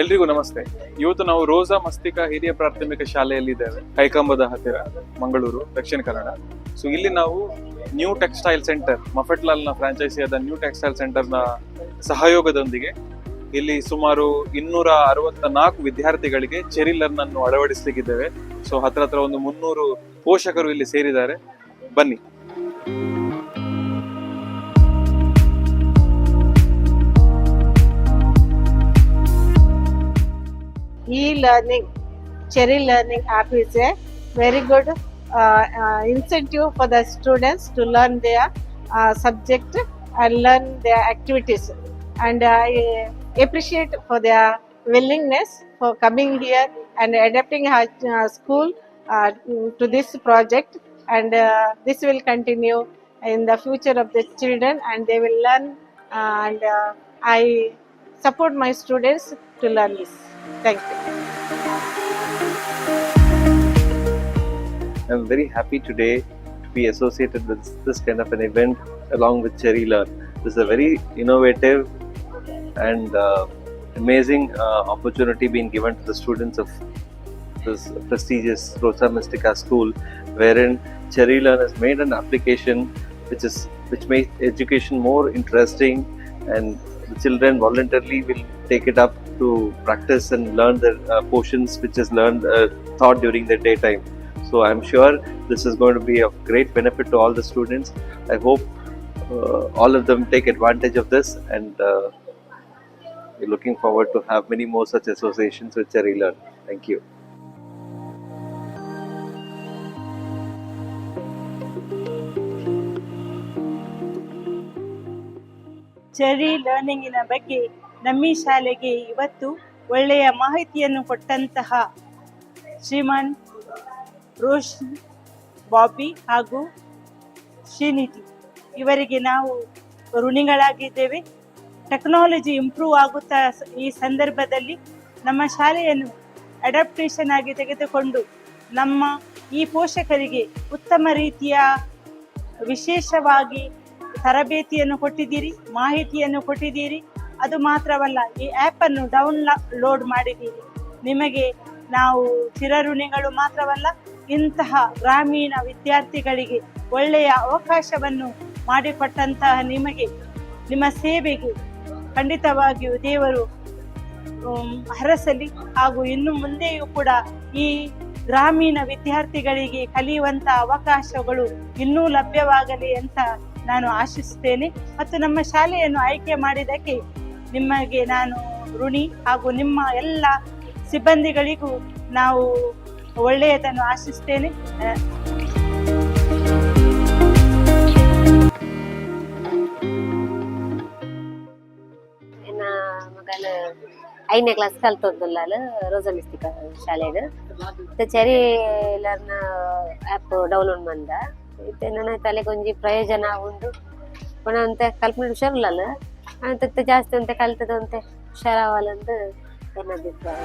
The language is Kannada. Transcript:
ಎಲ್ರಿಗೂ ನಮಸ್ತೆ. ಇವತ್ತು ನಾವು ರೋಸಾ ಮಸ್ತಿಕಾ ಹಿರಿಯ ಪ್ರಾಥಮಿಕ ಶಾಲೆಯಲ್ಲಿ ಇದ್ದೇವೆ ಕೈಕಂಬದ ಹತ್ತಿರ, ಮಂಗಳೂರು, ದಕ್ಷಿಣ ಕನ್ನಡ. ಸೊ ಇಲ್ಲಿ ನಾವು ನ್ಯೂ ಟೆಕ್ಸ್ಟೈಲ್ ಸೆಂಟರ್ ಮಫೆಟ್ಲಾಲ್ನ ಫ್ರಾಂಚೈಸಿಯಾದ ನ್ಯೂ ಟೆಕ್ಸ್ಟೈಲ್ ಸೆಂಟರ್ನ ಸಹಯೋಗದೊಂದಿಗೆ ಇಲ್ಲಿ ಸುಮಾರು ಇನ್ನೂರ ಅರವತ್ತ ನಾಲ್ಕು ವಿದ್ಯಾರ್ಥಿಗಳಿಗೆ ಚೆರಿಲರ್ನ್ ಅನ್ನು ಅಳವಡಿಸಲಿಕ್ಕಿದ್ದೇವೆ. ಸೊ ಹತ್ರ ಹತ್ರ ಒಂದು ಮುನ್ನೂರು ಪೋಷಕರು ಇಲ್ಲಿ ಸೇರಿದ್ದಾರೆ. ಬನ್ನಿ. E-learning, Cherry Learning app is a very good uh, uh, incentive for the students to learn their uh, subject and learn their activities. And I appreciate for their willingness for coming here and adapting our uh, school uh, to this project. And uh, this will continue in the future of the children, and they will learn. and uh, I support my students to learn this. Thank you. I'm very happy today to be associated with this kind of an event along with Cherry Learn. This is a very innovative and uh, amazing uh, opportunity being given to the students of this prestigious Rosa Mystica school, wherein Cherry Learn has made an application which is which makes education more interesting and the children voluntarily will take it up to practice and learn the uh, portions which is learned uh, taught during the daytime. So i'm sure this is going to be of great benefit to all the students. I hope uh, all of them take advantage of this and uh, we're looking forward to have many more such associations with cherry learn thank you cherry ಲರ್ನಿಂಗಿನ ಬಗ್ಗೆ ನಮ್ಮ ಶಾಲೆಗೆ ಇವತ್ತು ಒಳ್ಳೆಯ ಮಾಹಿತಿಯನ್ನು ಕೊಟ್ಟಂತಹ ಶ್ರೀಮಾನ್ ರೋಷನ್, ಬಾಬಿ ಹಾಗೂ ಶ್ರೀನಿಧಿ. ಇವರಿಗೆ ನಾವು ಋಣಿಗಳಾಗಿದ್ದೇವೆ. ಟೆಕ್ನಾಲಜಿ ಇಂಪ್ರೂವ್ ಆಗುತ್ತಾ ಈ ಸಂದರ್ಭದಲ್ಲಿ ನಮ್ಮ ಶಾಲೆಯನ್ನು ಅಡಾಪ್ಟೇಷನ್ ಆಗಿ ತೆಗೆದುಕೊಂಡು ನಮ್ಮ ಈ ಪೋಷಕರಿಗೆ ಉತ್ತಮ ರೀತಿಯ ವಿಶೇಷವಾಗಿ ತರಬೇತಿಯನ್ನು ಕೊಟ್ಟಿದ್ದೀರಿ, ಮಾಹಿತಿಯನ್ನು ಕೊಟ್ಟಿದ್ದೀರಿ. ಅದು ಮಾತ್ರವಲ್ಲ, ಈ ಆ್ಯಪನ್ನು ಡೌನ್ಲೋಡ್ ಮಾಡಿದ್ದೀರಿ. ನಿಮಗೆ ನಾವು ಚಿರಋಣಿಗಳು ಮಾತ್ರವಲ್ಲ, ಇಂತಹ ಗ್ರಾಮೀಣ ವಿದ್ಯಾರ್ಥಿಗಳಿಗೆ ಒಳ್ಳೆಯ ಅವಕಾಶವನ್ನು ಮಾಡಿಕೊಟ್ಟಂತಹ ನಿಮಗೆ, ನಿಮ್ಮ ಸೇವೆಗೆ ಖಂಡಿತವಾಗಿಯೂ ದೇವರು ಹರಸಲಿ. ಹಾಗೂ ಇನ್ನು ಮುಂದೆಯೂ ಕೂಡ ಈ ಗ್ರಾಮೀಣ ವಿದ್ಯಾರ್ಥಿಗಳಿಗೆ ಕಲಿಯುವಂತ ಅವಕಾಶಗಳು ಇನ್ನೂ ಲಭ್ಯವಾಗಲಿ ಅಂತ ನಾನು ಆಶಿಸುತ್ತೇನೆ ಮತ್ತು ನಮ್ಮ ಶಾಲೆಯನ್ನು ಆಯ್ಕೆ ಮಾಡಿದ್ದಕ್ಕೆ ನಿಮಗೆ ನಾನು ಋಣಿ ಹಾಗೂ ನಿಮ್ಮ ಎಲ್ಲ ಸಿಬ್ಬಂದಿಗಳಿಗೂ ನಾವು ಒಳ್ಳೆಯದನ್ನು ಆಶಿಸ್ತೇನೆ. ಮಗನ ಐದನೇ ಕ್ಲಾಸ್ ಮಿಸ್ತಿಕ ಶಾಲೆಗೆ ಮತ್ತೆ ಚೆರಿ ಲರ್ನ ಆ್ಯಪ್ ಡೌನ್ಲೋಡ್ ಮಂದ ಇತ್ತೆ ನನ್ನ ತಲೆಗೊಂಜಿ ಪ್ರಯೋಜನ ಉಂಡು ಪುನಃ ಅಂತ ಕಲ್ಪನೆ ಹುಷಾರಿಲ್ಲಲ್ಲ? ಅಂತ ಜಾಸ್ತಿ ಅಂತ ಕಲ್ತದ ಅಂತ. ಹುಷಾರಾವಲ್ಲಂದು ನನ್ನ ಅಭಿಪ್ರಾಯ.